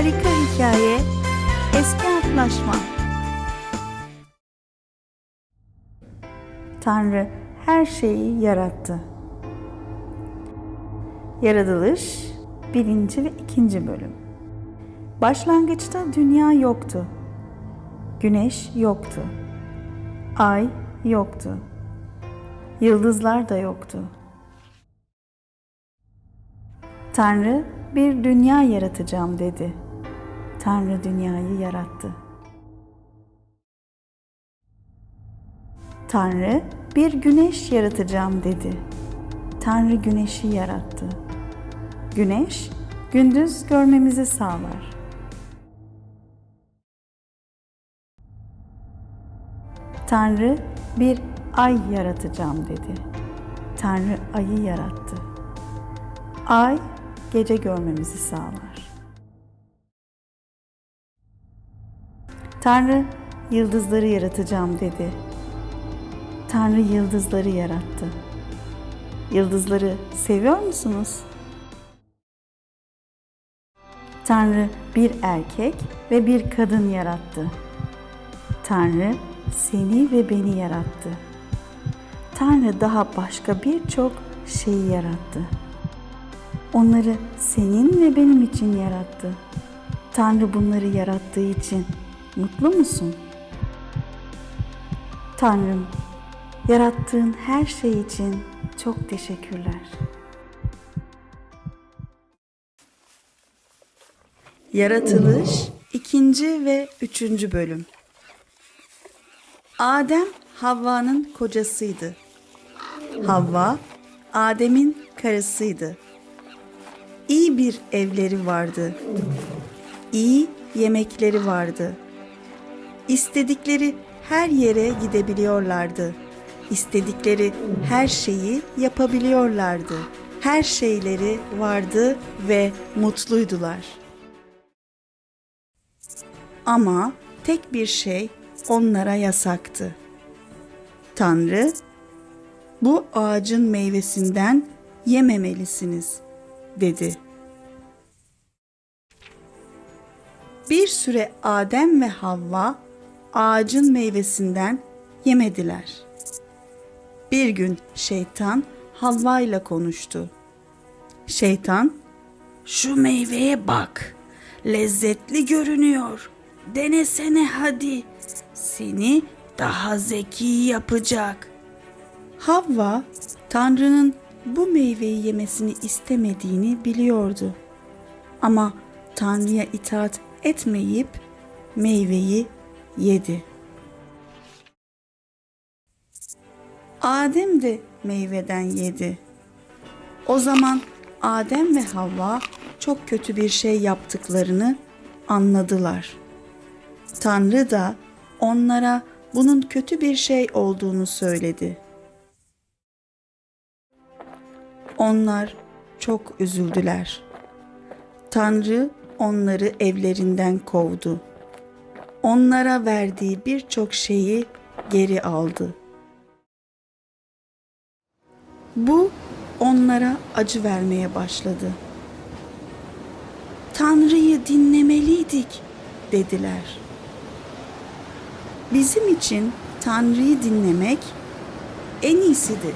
G. Eski antlaşma. Tanrı her şeyi yarattı. Yaratılış 1. ve 2. bölüm. Başlangıçta dünya yoktu. Güneş yoktu. Ay yoktu. Yıldızlar da yoktu. Tanrı bir dünya yaratacağım dedi. Tanrı dünyayı yarattı. Tanrı bir güneş yaratacağım dedi. Tanrı güneşi yarattı. Güneş gündüz görmemizi sağlar. Tanrı bir ay yaratacağım dedi. Tanrı ayı yarattı. Ay gece görmemizi sağlar. Tanrı yıldızları yaratacağım dedi. Tanrı yıldızları yarattı. Yıldızları seviyor musunuz? Tanrı bir erkek ve bir kadın yarattı. Tanrı seni ve beni yarattı. Tanrı daha başka birçok şeyi yarattı. Onları senin ve benim için yarattı. Tanrı bunları yarattığı için mutlu musun? Tanrım, yarattığın her şey için çok teşekkürler. Yaratılış 2. ve 3. bölüm. Adem Havva'nın kocasıydı. Havva Adem'in karısıydı. İyi bir evleri vardı. İyi yemekleri vardı. İstedikleri her yere gidebiliyorlardı. İstedikleri her şeyi yapabiliyorlardı. Her şeyleri vardı ve mutluydular. Ama tek bir şey onlara yasaktı. Tanrı, bu ağacın meyvesinden yememelisiniz dedi. Bir süre Adem ve Havva ağacın meyvesinden yemediler. Bir gün şeytan Havva ile konuştu. Şeytan, şu meyveye bak, lezzetli görünüyor. Denesene hadi, seni daha zeki yapacak. Havva, Tanrı'nın bu meyveyi yemesini istemediğini biliyordu. Ama Tanrı'ya itaat etmeyip meyveyi yedi. Adem de meyveden yedi. O zaman Adem ve Havva çok kötü bir şey yaptıklarını anladılar. Tanrı da onlara bunun kötü bir şey olduğunu söyledi. Onlar çok üzüldüler. Tanrı onları evlerinden kovdu. Onlara verdiği birçok şeyi geri aldı. Bu onlara acı vermeye başladı. Tanrı'yı dinlemeliydik dediler. Bizim için Tanrı'yı dinlemek en iyisidir